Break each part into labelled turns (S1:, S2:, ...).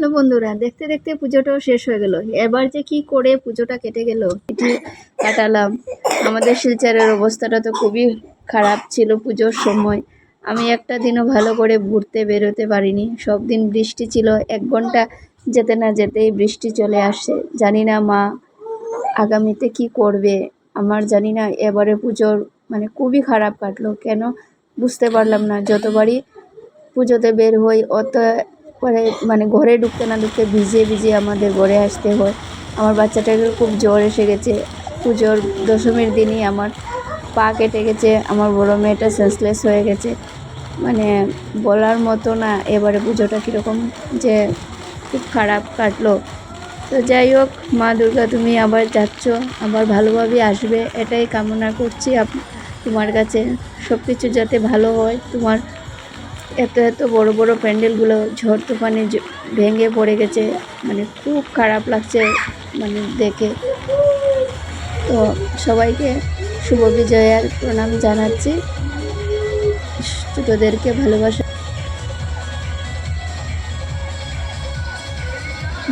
S1: Hello বন্ধুরা, দেখতে দেখতে পুজোটাও শেষ হয়ে গেল। এবার যে কি করে পুজোটা কেটে গেল এটি কাটালাম। আমাদের শিলচরের অবস্থাটা তো খুবই খারাপ ছিল পুজোর সময়। আমি একটা দিনও ভালো করে ঘুরতে বেরোতে পারিনি। সব দিন বৃষ্টি ছিল, এক ঘণ্টা যেতে না যেতেই বৃষ্টি চলে আসে। জানি না মা আগামীতে কি করবে। আমার জানি না, এবারে পুজোর মানে খুবই খারাপ কাটলো। কেন? বুঝতে পারলাম না। যতবারই পুজোতে বের হই, অত পরে মানে ঘরে ঢুকতে না ঢুকতে ভিজে ভিজে আমাদের ঘরে আসতে হয়। আমার বাচ্চাটাকে খুব জ্বর এসে গেছে। পুজোর দশমীর দিনই আমার পা কেটে গেছে, আমার বড় মেয়েটা সেন্সলেস হয়ে গেছে। মানে বলার মতো না, এবারে পুজোটা কীরকম যে খুব খারাপ কাটলো। তো যাই হোক, মা দুর্গা তুমি আবার যাচ্ছ, আবার ভালোভাবে আসবে। এটাই কামনা করছি তোমার কাছে। সব কিছু যাতে ভালো হয়, তোমার এত এত বড় বড় প্যান্ডেলগুলো ঝড় তুফানে ভেঙে পড়ে গেছে। মানে খুব খারাপ লাগছে মানে দেখে। তো সবাইকে শুভ বিজয়ার প্রণাম জানাচ্ছি। ছোটোদেরকে ভালোবাসা।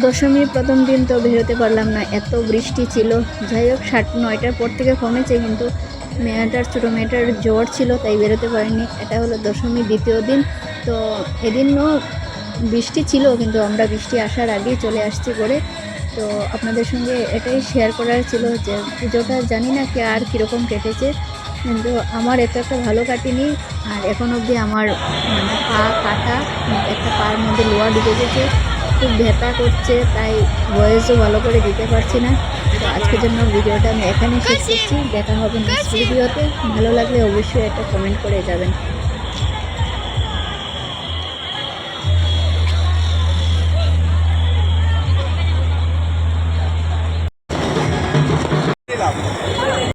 S1: দশমীর প্রথম দিন তো বেরোতে পারলাম না, এত বৃষ্টি ছিল। যাই হোক সাত নয়টার পর থেকে কমেছে কিন্তু মেয়েটার ছোটো মেয়েটার জ্বর ছিল, তাই বেরোতে পারিনি। এটা হলো দশমীর দ্বিতীয় দিন। তো এদিনও বৃষ্টি ছিল, কিন্তু আমরা বৃষ্টি আসার আগেই চলে আসছি করে তো আপনাদের সঙ্গে এটাই শেয়ার করার ছিল যে, পুজোটা জানি না কে আর কীরকম কেটেছে, কিন্তু আমার এত একটা ভালো কাটেনি। আর এখন অবধি আমার মানে পা কাটা, একটা পার মধ্যে লোয়া ঢুকে গেছে। খুব ব্যথা করছে তাই ভয়েসও ভালো করে দিতে পারছি না। তো আজকের জন্য ভিডিওটা আমি এখানেই শেষ করছি। দেখা হবে নেক্সট ভিডিওতে ভালো লাগলে অবশ্যই একটা কমেন্ট করে যাবেন।